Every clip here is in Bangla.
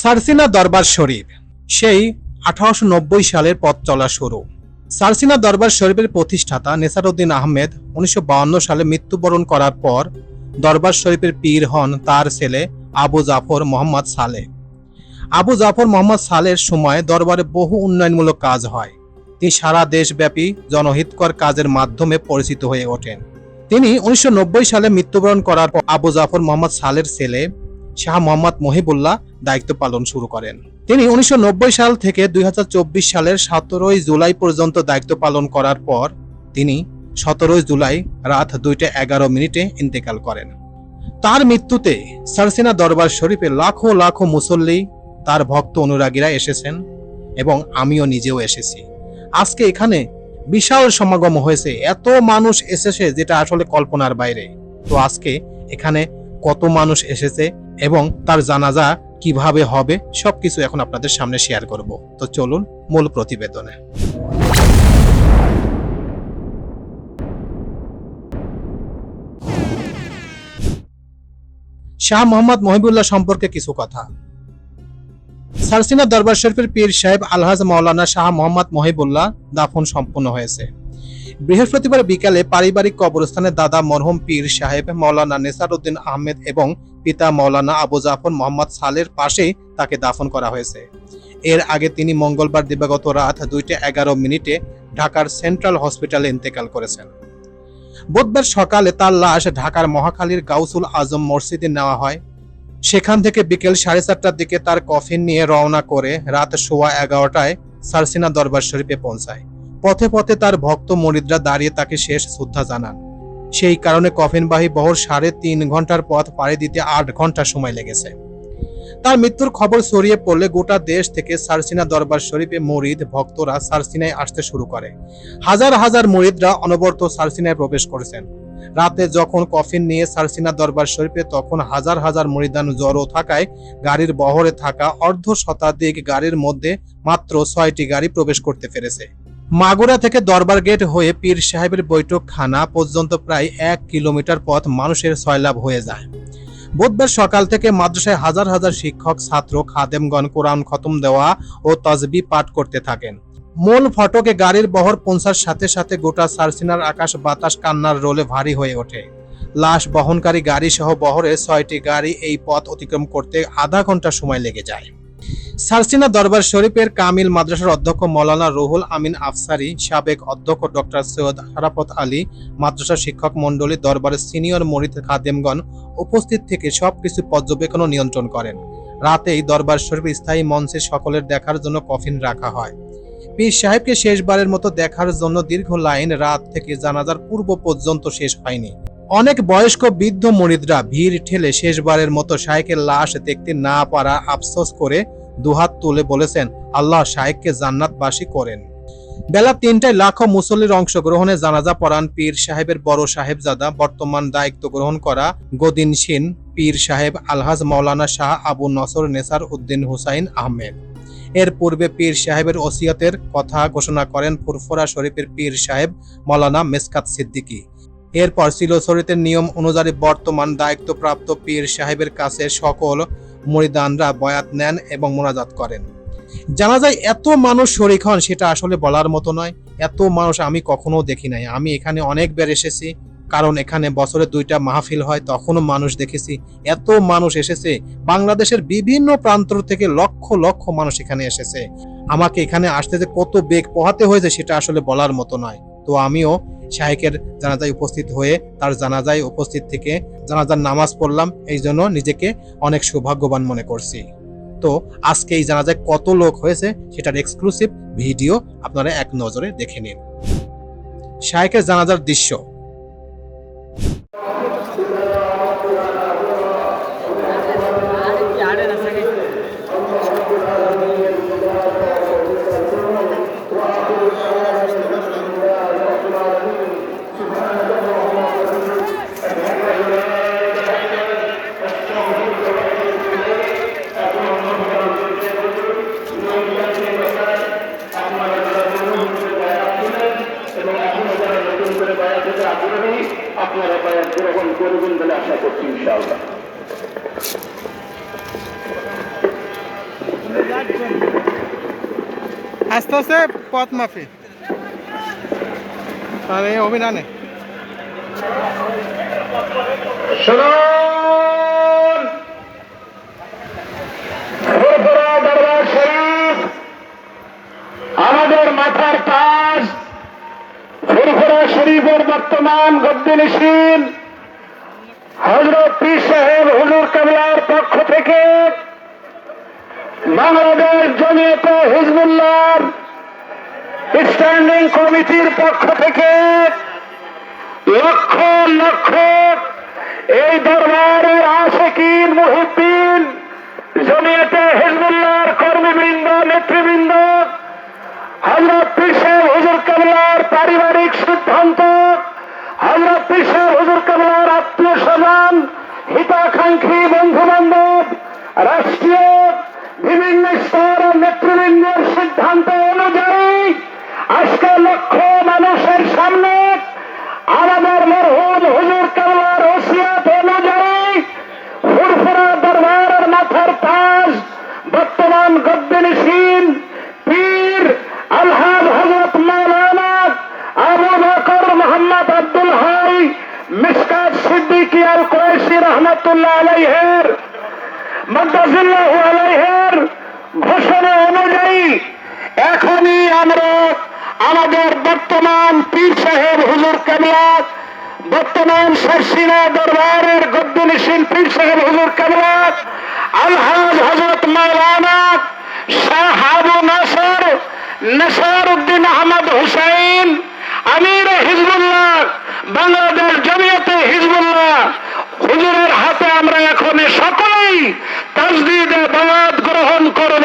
সারসিনা দরবার শরীফ। সেই আঠারোশো নব্বই সালের পথ চলা শুরু। সারসিনা দরবার শরীফের প্রতিষ্ঠাতা নেসারউদ্দিন আহমেদ উনিশশো সালে মৃত্যুবরণ করার পর দরবার শরীফের পীর হন তার ছেলে আবু জাফর মোহাম্মদ সালে। আবু জাফর মোহাম্মদ সালের সময় দরবারে বহু উন্নয়নমূলক কাজ হয়। তিনি সারা দেশব্যাপী জনহিতকর কাজের মাধ্যমে পরিচিত হয়ে ওঠেন। তিনি উনিশশো নব্বই সালে মৃত্যুবরণ করার পর আবু জাফর মোহাম্মদ সালের ছেলে শাহ মোহাম্মদ মহিবুল্লাহ দায়িত্ব পালন শুরু করেন। তিনি উনিশশো নব্বই সাল থেকে দুই হাজার চব্বিশ সালের সতেরোই জুলাই পর্যন্ত দায়িত্ব পালন করার পর তিনি সতেরোই জুলাই রাত দুইটা এগারো মিনিটে ইন্তেকাল করেন। তার মৃত্যুতে সারসিনা দরবার শরীফে লাখো লাখো মুসল্লি, তার ভক্ত অনুরাগীরা এসেছেন এবং আমিও নিজেও এসেছি। আজকে এখানে বিশাল সমাগম হয়েছে, এত মানুষ এসেছে যেটা আসলে কল্পনার বাইরে। তো আজকে এখানে কত মানুষ এসেছে এবং তার জানাজা কীভাবে হবে, সবকিছু এখন আপনাদের সামনে শেয়ার করব। তো চলুন মূল প্রতিবেদনে। শাহ মোহাম্মদ মহিবুল্লাহ সম্পর্কে কিছু কথা। সারসিনা দরবার শরীফের পীর সাহেব আলহাজ মাওলানা শাহ মোহাম্মদ মহিবুল্লাহ দাফন সম্পন্ন হয়েছে। বৃহস্পতিবার বিকালে পারিবারিক কবরস্থানে দাদা মরহুম পীর সাহেব মাওলানা নেসার উদ্দিন আহমেদ এবং পিতা মাওলানা আবু জাফর মোহাম্মদ সালের পাশেই তাকে দাফন করা হয়েছে। এর আগে তিনি মঙ্গলবার দিবাগত রাত দুইটা এগারো মিনিটে ঢাকার সেন্ট্রাল হসপিটালে ইন্তেকাল করেছেন। বুধবার সকালে তার লাশ ঢাকার মহাখালীর গাউসুল আজম মসজিদে নেওয়া হয়। সেখান থেকে বিকেল সাড়ে চারটার দিকে তার কফিন নিয়ে রওনা করে রাত সোয়া এগারোটায় সারসিনা দরবার শরীফে পৌঁছায়। পথে পথে তার ভক্ত মরিদরা দাঁড়িয়ে তাকে শেষ শ্রদ্ধা জানান। সেই কারণে কফিনবাহী বহর সাড়ে তিন ঘণ্টার পথ পাড়ি দিতে আট ঘণ্টা সময় লেগেছে। তার মৃত্যুর খবর ছড়িয়ে পড়লে গোটা দেশ থেকে সারসিনা দরবার শরীফে মরিদ ভক্তরা সারসিনায় আসতে শুরু করে। হাজার হাজার মরিদরা অনবরত সারসিনায় প্রবেশ করেছেন। রাতে যখন কফিন নিয়ে সারসিনা দরবার শরীফে, তখন হাজার হাজার মরিদান জড়ো থাকায় গাড়ির বহরে থাকা অর্ধ শতাধিক গাড়ির মধ্যে মাত্র ছয়টি গাড়ি প্রবেশ করতে পেরেছে। মাগুরা থেকে দরবার গেট হয়ে পীর সাহেবের বৈঠকখানা পর্যন্ত প্রায় এক কিলোমিটার পথ মানুষের সয়লাভ হয়ে যায়। বুধবার সকাল থেকে মাদ্রাসায় হাজার হাজার শিক্ষক, ছাত্র, খাদেমগণ কোরআন খতম দেওয়া ও তজবি পাঠ করতে থাকেন। মূল ফটকে গাড়ির বহর পৌঁছার সাথে সাথে গোটা সারসিনার আকাশ, বাতাস, কান্নার রোলে ভারী হয়ে ওঠে। লাশ বহনকারী গাড়ি সহ বহরে ছয়টি গাড়ি এই পথ অতিক্রম করতে আধা ঘণ্টা সময় লেগে যায়। সারসিনা দরবার শরীফের কামিল মাদ্রাসার অধ্যক্ষ মৌলানা রুহুল আমিন আফসারি, সাবেক অধ্যক্ষ ডক্টর সৈয়দ হারাফত আলী, মাদ্রাসা শিক্ষক মণ্ডলী দরবারের সিনিয়র মরিদ খাদেমগণ উপস্থিত থেকে সবকিছু পর্যবেক্ষণ ও নিয়ন্ত্রণ করেন। রাতেই দরবার শরীফ স্থায়ী মঞ্চে সকলের দেখার জন্য কফিন রাখা হয়। পীর সাহেবকে শেষবারের মতো দেখার জন্য দীর্ঘ লাইন রাত থেকে জানাজার পূর্ব পর্যন্ত শেষ হয়নি। অনেক বয়স্ক বৃদ্ধ মরিদরা ভিড় ঠেলে শেষবারের মতো শাহেকের লাশ দেখতে না পারা আফসোস করে দুহাত তুলে বলেছেন, আল্লাহ শাহেককে জান্নাতবাসী করেন। বেলা তিনটায় লাখো মুসল্লির অংশগ্রহণে জানাজা পড়ান পীর সাহেবের বড় সাহেবজাদা, বর্তমান দায়িত্ব গ্রহণ করা গদিনশীন পীর সাহেব আলহাজ মাওলানা শাহ আবু নসর নেসার উদ্দিন হুসাইন আহমেদ। এর পূর্বে পীর সাহেবের ওসিয়াতের কথা ঘোষণা করেন ফুরফুরা শরীফের পীর সাহেব মৌলানা মেসকাত সিদ্দিকী। এরপর সিলোসরিতের নিয়ম অনুযায়ী বর্তমান দায়িত্বপ্রাপ্ত পীর সাহেবের কাছে সকল মরিদানরা বয়াত নেন এবং মোনাজাত করেন। জানা যায় এত মানুষ শরিক হন, সেটা আসলে বলার মতো নয়। এত মানুষ আমি কখনো দেখি নাই। আমি এখানে অনেকবার এসেছি, কারণ এখানে বছরে দুইটা মাহফিল হয়, তখনও মানুষ দেখেছি। এত মানুষ এসেছে, বাংলাদেশের বিভিন্ন প্রান্ত থেকে লক্ষ লক্ষ মানুষ এখানে এসেছে। আমাকে এখানে আসতে যে কত বেগ পোহাতে হয়েছে, সেটা আসলে বলার মতো নয়। তো আমিও শাহেকের জানাজায় উপস্থিত হয়ে তার জানাজায় উপস্থিত থেকে জানাজার নামাজ পড়লাম, এই জন্য নিজেকে অনেক সৌভাগ্যবান মনে করছি। তো আজকে এই জানাজায় কত লোক হয়েছে সেটার এক্সক্লুসিভ ভিডিও আপনারা এক নজরে দেখে নিন। শাহেকের জানাজার দৃশ্য এবং এখনও যারা নতুন করে বায়াত হতে আগ্রহী আপনারা বায়াত গ্রহণ করবেন বলে আশা করছি ইনশাআল্লাহ। আস্তে আস্তে পথ মাফি। তাহলে আমাদের মাথার তাজ ফুরফুরা শরীফের বর্তমান গদ্দিনশীল হজরত পীর সাহেব হুজুর কাবলার পক্ষ থেকে বাংলাদেশ জমিয়তে হিজবুল্লাহ স্ট্যান্ডিং কমিটির পক্ষ থেকে লক্ষ লক্ষ এই দরবারের আশেকিন, মুহিদ্দিন, জমিয়তে হিজবুল্লাহর কর্মীবৃন্দ, নেতৃবৃন্দ, হজরত পিসের হুজুর কাবলার পারিবারিক সিদ্ধান্ত হজরত পিসের হুজুর কামলার আত্মীয় সমান হিতাকাঙ্ক্ষী বন্ধু বান্ধব রাষ্ট্রীয় বিভিন্ন স্তরের নেতৃবৃন্দের সিদ্ধান্ত অনুযায়ী আজকে লক্ষ মানুষের সামনে আমাদের মরহুম হুজুর কাবলার ওসিয়াত অনুযায়ী ফুরফুরা দরবারের মাথার তাজ বর্তমান গদ্দিনশীল পীর আলহাজ হজরত মৌলানা আবু বকর মোহাম্মদ আব্দুল হাই মিসকাত সিদ্দিকী আল কুরাইশি রহমতুল্লাহ আলাইহের মদ্দাজিল্লাহ আলাইহের ঘোষণা অনুযায়ী এখনই আমরা আমাদের বর্তমান পীর সাহেব হুজুর কাবলা বর্তমান সরসিনা দরবারের গদ্দিনশীল পীর সাহেব হুজুর কাবলা আলহাজ হজরত মৌলানা শাহ আবু নসার উদ্দিন আহমদ হুসাইন, আমির হিজবুল্লাহ বাংলাদেশ জমিয়তে হিজবুল্লাহ। হুজুরের হাতে আমরা এখন সকলেই তাজদিদে বাদ গ্রহণ করব।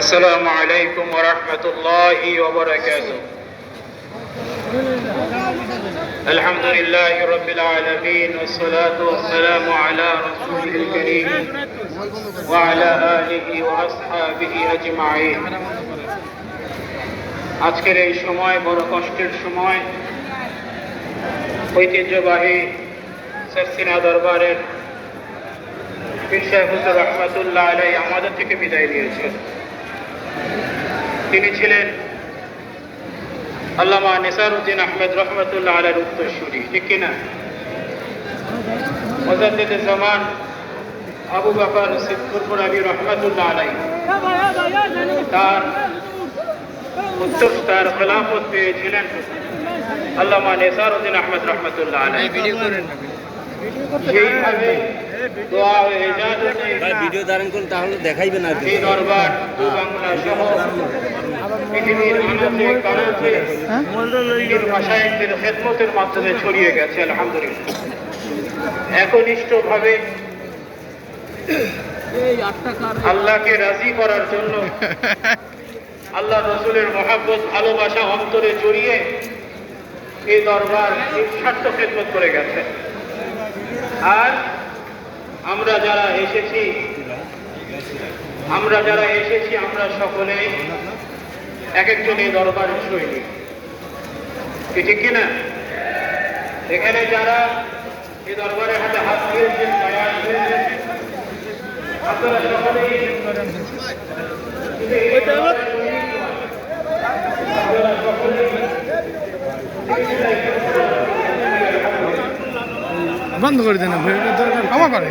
আসসালামু আলাইকুম ওয়া রাহমাতুল্লাহি ওয়া বারাকাতুহু। আলহামদুলিল্লাহি রাব্বিল আলামিন ওয়া সসালাতু ওয়া সালামু আলা রাসূলিল কারীম ওয়া আলা আজকের এই সময় বড় কষ্টের সময়। ঐতিহ্যবাহী সরসিনা দরবারের পীর সাহেব আলাই আমাদের থেকে বিদায় দিয়েছেন তিনি ছিলেন আল্লামা নেসারুদ্দিন আহমেদ রহমতুল্লাহ আলার উত্তরসূরি ঠিক কিনা? মজাদ্দিদ জামান আবু বাকর সিদ্দুর আলী রহমতুল্লাহ আলাই তার উত্তর তার খেলাফত পেয়েছিলেন আল্লামা নেসারুদ্দিন আহমেদ রহমতুল্লাহ আলাই ভিডিও ভিডিও ধারণ করুন তাহলে দেখাইবে না এই দরবার দু বাংলা সহ পৃথিবীর আনাচে কানাচে পীর মাশায়েখদের খেদমতের মাধ্যমে ছড়িয়ে গেছে আলহামদুলিল্লাহ। একনিষ্ঠভাবে আল্লাহকে রাজি করার জন্য আল্লাহ রসুলের মহাব্বত ভালোবাসা অন্তরে জড়িয়ে এই দরবার নিঃস্বার্থ খেদমত করে গেছে। আর আমরা যারা এসেছি আমরা যারা এসেছি আমরা সকলে এক একজন এই দরবারের সৈনিক। কি ঠিক কিনা? এখানে যারা এই দরবারের হাতে হাত দিয়েছেন আপনারা সকলেই। আপনারা সকলেই বন্ধ করে দেন ভিডিওটা দরকার ক্ষমা করে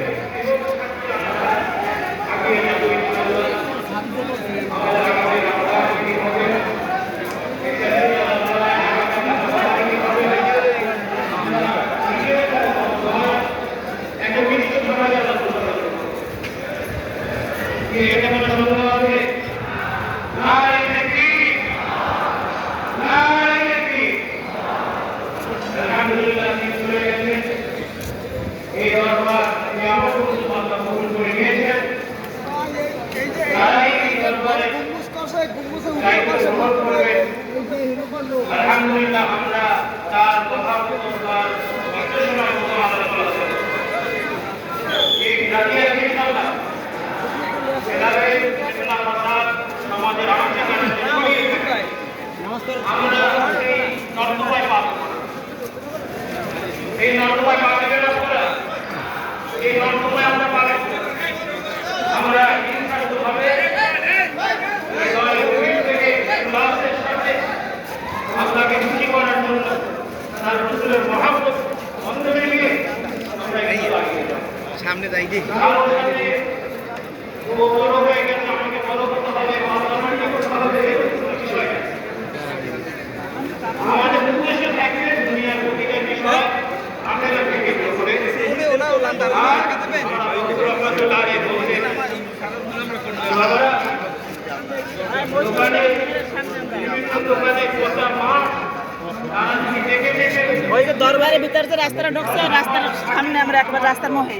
এই দরবার তিনি আমার আল্লাহ কবুল করে নিয়েছেন তারাই এই দরবারে দায়িত্ব গ্রহণ করবেন আলহামদুলিল্লাহ আমরা তার কথা মতো তার নির্দেশনা মতো আমরা চলাচল করব। এই রাজি আছে ইনশাআল্লাহ এভাবে ইসলাম মাসাল সমাজের আলোচনা আমরা এই নর্দমায় পাবো এই নর্দমায় পাবে না আপনারা এই নর্দমায় আমরা পাবেন আমরা ইনশাআল্লাহ এই দলের গভীর থেকে উল্লাসের সাথে আল্লাহকে খুশি করার জন্য তার রসুলের মহাব্বত অন্তরে নিয়ে আমরা এগিয়ে লাগিয়ে যাব সামনে যাই দি কারও সাথে ও বড় হয়ে গেছে আমাকে বড় করতে হবে মাতামাতি করতে হবে এরকম কোনো বিষয় নেই। আমাদের উদ্দেশ্য থাকবে দুনিয়ার প্রতিটা বিষয় আখেরাতকে কেন্দ্র করে আর আমরা হুজুর রহমাতুল্লাহ আলাইহি বলছেন, বাবারা, দোকানে বিভিন্ন দোকানে পোষা মাছ তারা যদি দেখে দেখে ওই যে দরবারের ভিতরে রাস্তাটা ঢুকছে রাস্তার সামনে আমরা একবার রাস্তার মোহে।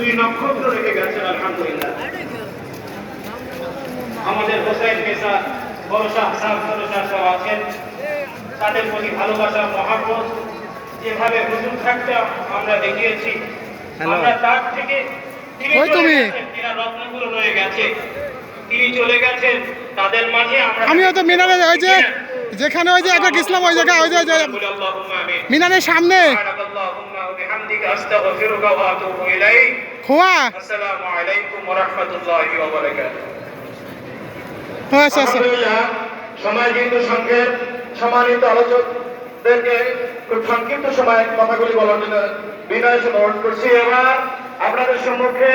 দুই নক্ষত্র রেখে গেছেন আলহামদুলিল্লাহ। আমাদের হোসেন পেশা শাহ সাহ ছোট সব আছেন। তাদের প্রতি ভালোবাসা মহাব্বত যেভাবে হুজুর থাকতে আমরা দেখিয়েছি আমরা তার থেকে তিনি ওই চলে তুমি। গেছেন, তিনার রত্নগুলো রয়ে গেছে। তিনি চলে গেছেন তাদের মাঝে আমিও তো মিনারে ওই যে যেখানে ওই যে একবার গেছিলাম ওই জায়গায় ওই যে মিনারের সামনে। আতুবু ইলাইক খোয়া আসসালামু আলাইকুম ওয়া রাহমাতুল্লাহি ওয়া বারাকাতুহু আচ্ছা আচ্ছা। আলহামদুলিল্লাহ, সময় কিন্তু সংক্ষেপ সম্মানিত আলোচকদেরকে খুব সংক্ষিপ্ত সময়ে কথাগুলি বলার জন্য বিনয় অনুরোধ করছি। এবার আপনাদের সম্মুখে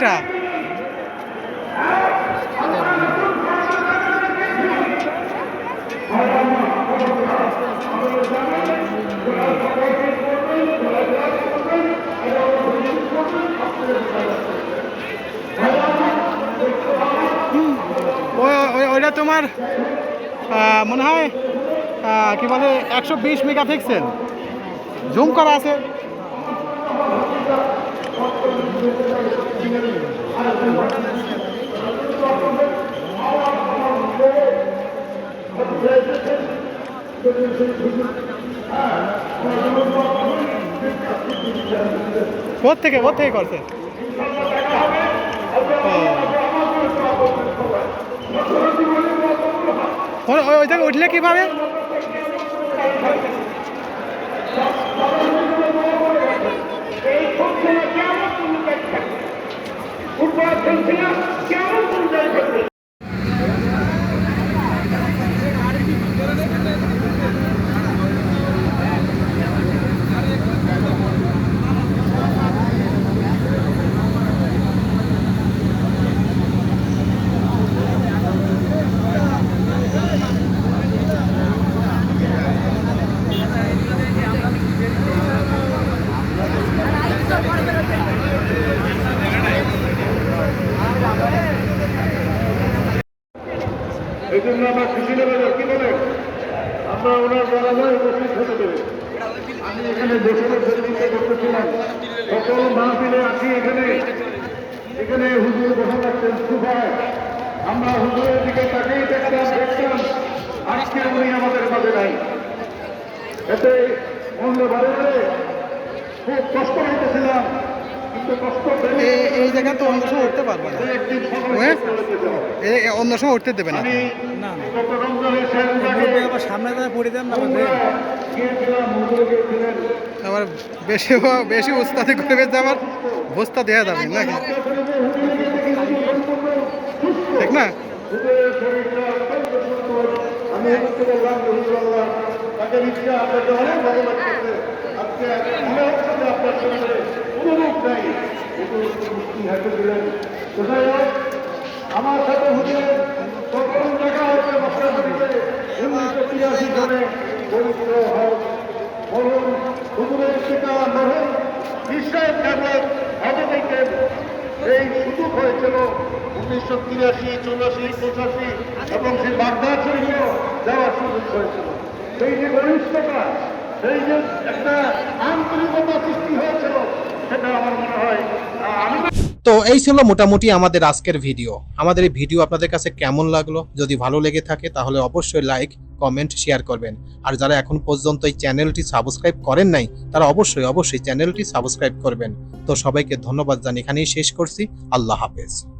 একটা। ওই- ওই- ওইটা তোমার মনে হয় কি বলে, একশো বিশ মেগা পিক্সেল জুম করা আছে। কোথ থেকে কোথ থেকে করছে। ওই- থেকে উঠলে কীভাবে का सिलसिला क्या गुंजन सकती Gracias. এই জন্য আমরা খুশি নেবে কি বলেন? আমরা ওনার জানাজায় উপস্থিত হতে দেবে। আমি এখানে বসে চিন্তা করতেছিলাম। সকল মাহফিলে আছি এখানে। এখানে হুজুর বসে থাকতেন সুভায় আমরা হুজুরের দিকে তাকেই দেখতাম দেখতাম, আজকে উনি আমাদের মাঝে নাই। এতে অন্য বারে খুব কষ্ট হইতেছিলাম এই জায়গায় তো অন্য সময় উঠতে পারবে না। অন্য সময় উঠতে দেবে না। রমজানের শেষ পড়ে দেন না আবার বেশি বেশি উস্তাদি করবে যে আবার বস্তা দেওয়া যাবে নাকি? ঠিক না? আমি হচ্ছে বললাম হুজুর আল্লাহ তাকে রিক্সা আপনাকে অনেক ভালো লাগতেছে আজকে নেতৃত্ব দিলেন তো আমার সাথে হুজুরের প্রথম দেখা হচ্ছে মশলাবাড়িতে উনিশশো তিরাশি সালে পবিত্র হজ মরহুম হুজুরের পিতা মরহুম বিশ্বের কেবল হজরতের এই সুযোগ হয়েছিল উনিশশো তিরাশি চৌরাশি পঁচাশি এবং সেই বাগদাদ শরীফেও যাওয়ার সুযোগ হয়েছিল সেই যে ঘনিষ্ঠতা সেই যে একটা আন্তরিকতা সৃষ্টি হয়েছিল তো এই ছিল মোটামুটি আমাদের আজকের ভিডিও। আমাদের এই ভিডিও আপনাদের কাছে কেমন লাগল? যদি ভালো লেগে থাকে, তাহলে অবশ্যই লাইক কমেন্ট শেয়ার করবেন। আর যারা এখন পর্যন্ত এই চ্যানেলটি সাবস্ক্রাইব করেন নাই, তারা অবশ্যই অবশ্যই চ্যানেলটি সাবস্ক্রাইব করবেন। তো সবাইকে ধন্যবাদ জানি এখানেই শেষ করছি। আল্লাহ হাফেজ।